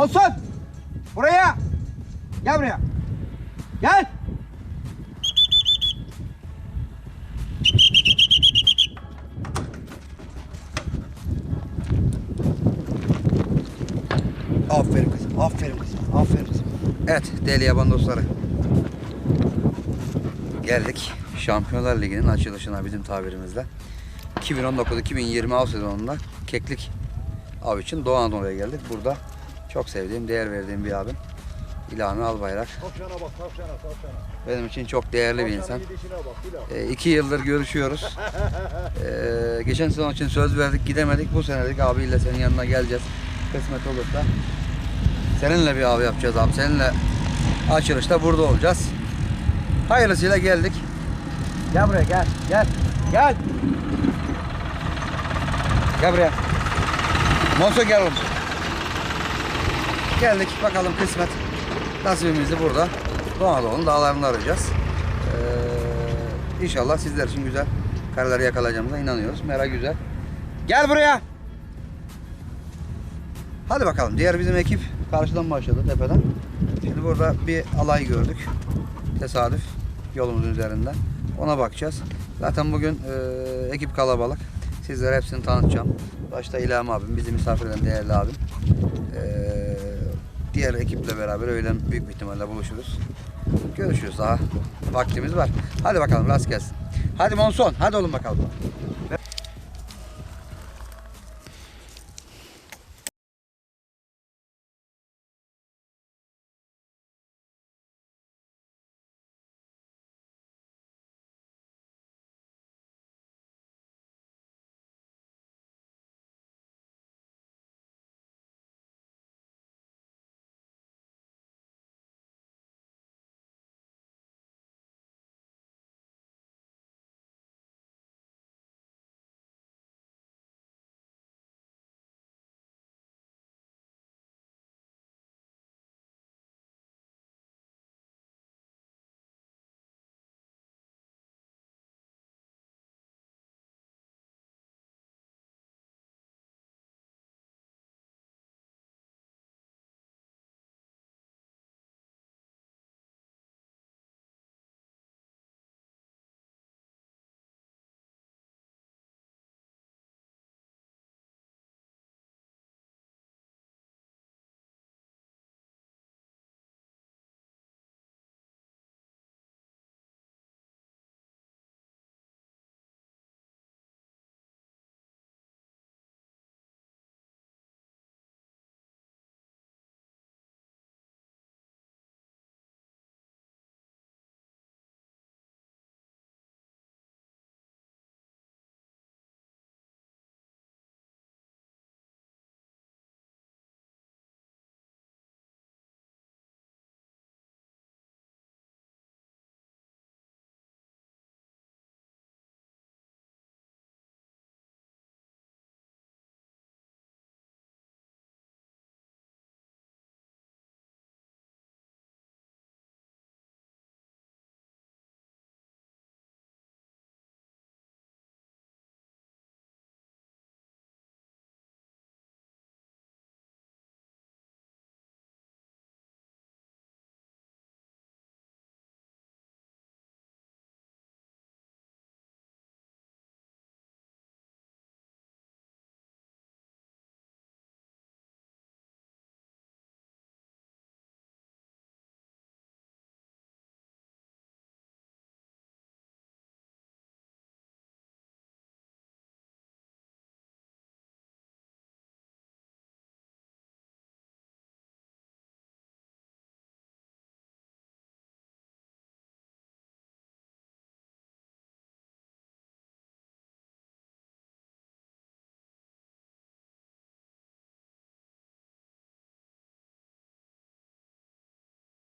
Olsun. Buraya. Gel buraya. Gel. Aferin kızım. Aferin kızım. Aferin kızım. Evet değerli yaban dostları. Geldik Şampiyonlar Ligi'nin açılışına bizim tabirimizle. 2019-2020 av sezonunda keklik av için Doğu Anadolu'ya geldik. Burada çok sevdiğim, değer verdiğim bir abim. İlhami Albayrak. Tavşana bak tavşana tavşana. Benim için çok değerli bir insan. Bak. E, iki yıldır görüşüyoruz. E, geçen sezon için söz verdik, gidemedik. Bu sene dedik abiyle senin yanına geleceğiz. Kısmet olursa seninle bir av yapacağız abi. Seninle açılışta burada olacağız. Hayırlısıyla geldik. Gel buraya gel. Gel. Gel. Gel buraya. Monso gel oğlum. Geldik bakalım kısmet. Nasibimizi burada Doğu Anadolu'nun dağlarında arayacağız. Ee, inşallah sizler için güzel kareler yakalayacağımıza inanıyoruz. Mera güzel. Gel buraya. Hadi bakalım. Diğer bizim ekip karşıdan başladı tepeden. Şimdi burada bir alay gördük. Tesadüf yolumuzun üzerinden. Ona bakacağız. Zaten bugün e, ekip kalabalık. Sizlere hepsini tanıtacağım. Başta İlham abim, bizi misafir eden değerli abim. E, diğer ekiple beraber öğlen büyük ihtimalle buluşuruz. Görüşürüz daha. Vaktimiz var. Hadi bakalım rast gelsin. Hadi Monson, hadi oğlum bakalım.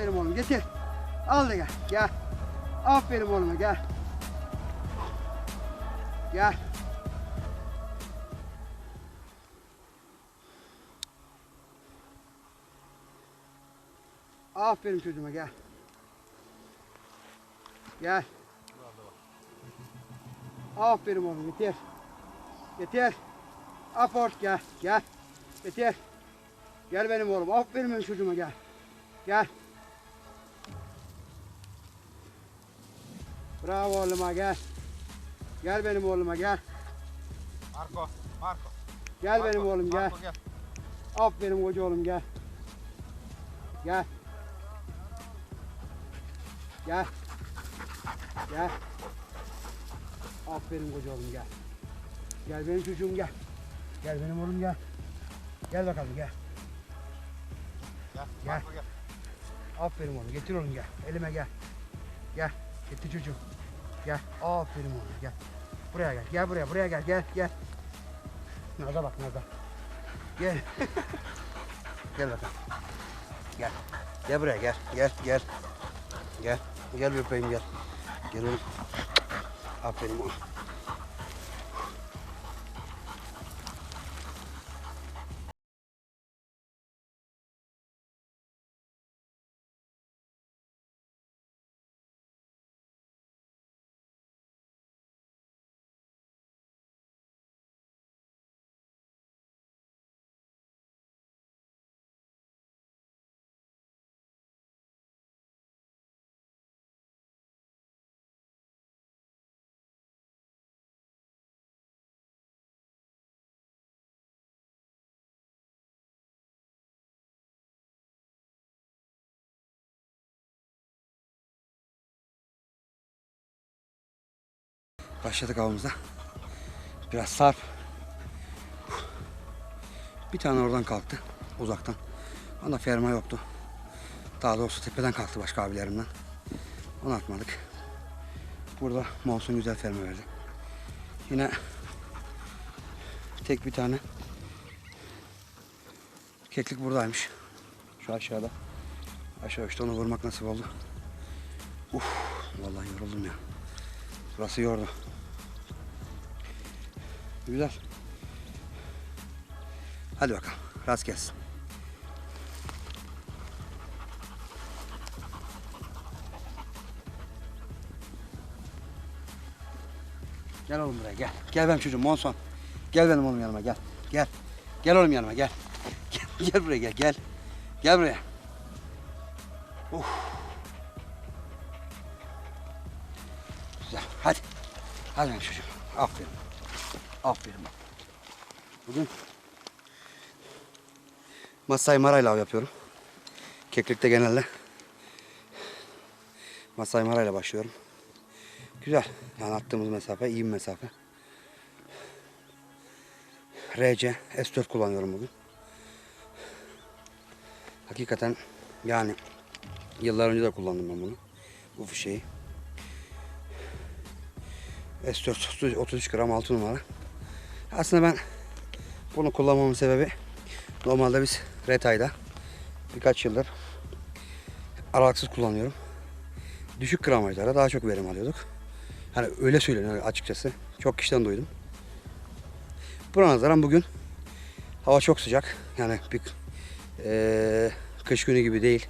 Aferin oğlum getir. Al da gel. Gel. Aferin oğluma gel. Gel. Aferin çocuğuma gel. Gel. Aferin oğlum getir. Getir. Aport gel. Gel. Getir. Gel benim oğlum. Aferin benim çocuğuma gel. Gel. Bravo oğluma gel. Gel benim oğluma gel. Marco, Marco. Gel benim oğlum gel. Marco gel. Aferin koca oğlum gel. Gel. Gel. Gel. Aferin koca oğlum gel. Gel benim çocuğum gel. Gel benim oğlum gel. Gel bakalım gel. Gel. Gel. Marco gel. Aferin oğlum getir oğlum gel. Elime gel. Gel. Getir çocuğum. Gel. Aferin oğlum gel. Buraya gel. Gel buraya. Buraya gel. Gel. Gel. Naza bak Naza. Gel. gel bakalım. Gel. Gel buraya gel. Gel. Gel. Gel. Gel bir öpeyim gel. Gel oğlum. Aferin oğlum. Başladık avımıza. Biraz sarp. Bir tane oradan kalktı. Uzaktan. Onda ferma yoktu. Daha doğrusu tepeden kalktı başka abilerimden. Onu atmadık. Burada Monsun güzel ferma verdi. Yine tek bir tane keklik buradaymış. Şu aşağıda. Aşağı işte onu vurmak nasip oldu. Uf, vallahi yoruldum ya. Burası yordu. Güzel. Hadi bakalım. Rast gelsin. Gel oğlum buraya gel. Gel benim çocuğum Monson. Gel benim oğlum yanıma gel. Gel. Gel oğlum yanıma gel. Gel, gel buraya gel gel. Gel buraya. Uf. Güzel. Hadi. Hadi benim çocuğum. Aferin. Aferin. Bugün Masai Mara ile av yapıyorum. Keklikte genelde Masai Mara ile başlıyorum. Güzel. Yani attığımız mesafe iyi bir mesafe. RC S4 kullanıyorum bugün. Hakikaten yani yıllar önce de kullandım ben bunu. Bu fişeği. S4 33 gram 6 numara. Aslında ben bunu kullanmamın sebebi normalde biz Retay'da birkaç yıldır aralıksız kullanıyorum. Düşük gramajlara daha çok verim alıyorduk. Hani öyle söyleniyor açıkçası. Çok kişiden duydum. Buna nazaran bugün hava çok sıcak. Yani bir eee, kış günü gibi değil.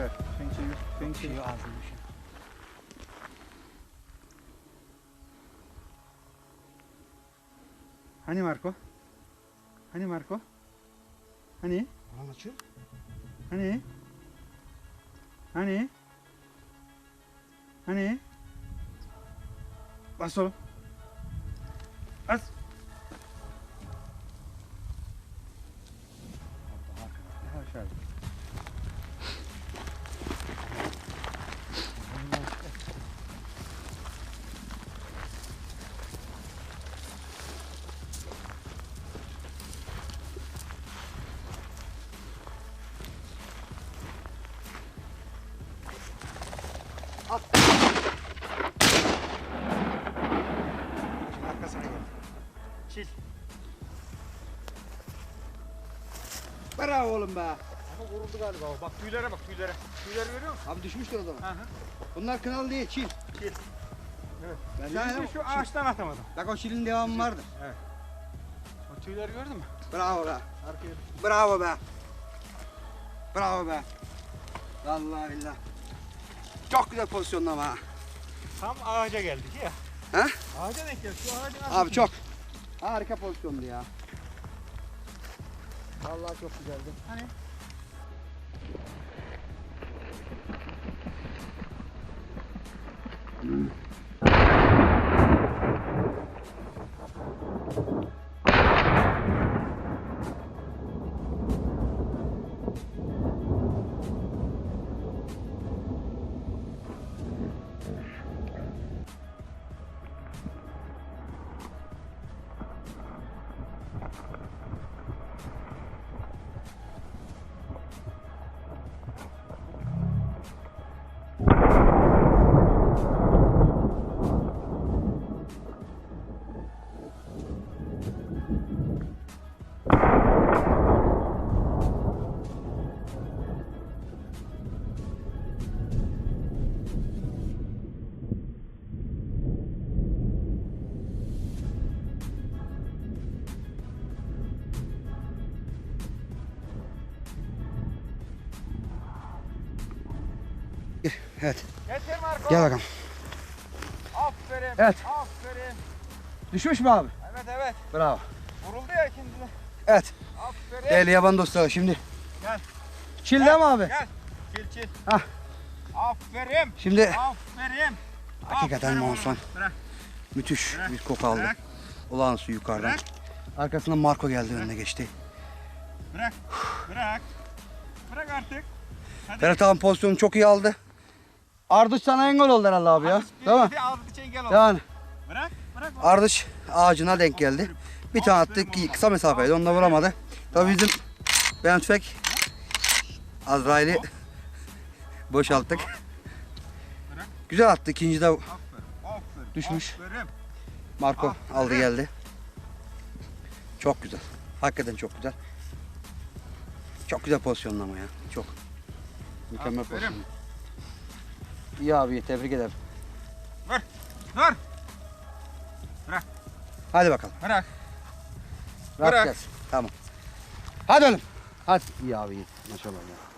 Seni çıkar. Seni çevir. Seni çevir. Hani Marco? Hani Marco? Hani? Lan açıyor. Hani? Hani? Hani? Bas oğlum. Bas. Bravo oğlum be. Ama vuruldu galiba o. Bak tüylere bak tüylere. Tüyleri görüyor musun? Abi düşmüştür o zaman. Hı hı. Bunlar kınalı değil, çil. Çil. Evet. Ben Şimdi de şu ağaçtan atamadım. Bak o çilin devamı vardır. O tüyleri gördün mü? Bravo be. Arkaya. Bravo be. Bravo be. Vallahi billah. Çok güzel pozisyonlama ha. Tam ağaca geldik ya. He? Ağaca denk geldik. Şu ağacın Abi çok. Harika pozisyondu ya. Vallahi çok güzeldi. Hani? Evet. Getir Marco. Gel bakalım. Aferin. Evet. Aferin. Düşmüş mü abi? Evet evet. Bravo. Vuruldu ya ikinci. Evet. Aferin. Değerli yaban dostları şimdi. Çilde mi abi? Gel. Çil çil. Hah. Aferin. Şimdi Aferin. Hakikaten Aferin monson. Bırak. müthiş Bırak. bir koku aldı. Bırak. Olağanüstü yukarıdan. Bırak. Arkasından Marco geldi önüne geçti. Bırak. Bırak. Bırak artık. Ferhat abi pozisyonu çok iyi aldı. Ardıç sana engel oldu herhalde abi ya. Değil mi? Bir aldı çengel oldu. Yani Bırak. Bırak. Ardıç ağacına denk geldi. Bir tane attık ki kısa mesafeydi. Onu da vuramadı. Tabii bizim ben tüfek Azrail'i boşalttık. Güzel attı. İkinci de. Aferin. Düşmüş. Aferin. Marco aldı geldi. Çok güzel. Hakikaten çok güzel. Çok güzel pozisyonlama ya. Çok. Mükemmel Aferin. pozisyon. İyi abi tebrik ederim. Dur. Hadi bakalım. Bırak. Bırak. gelsin. Tamam. Hadi oğlum. Hadi. İyi abi. Maşallah ya.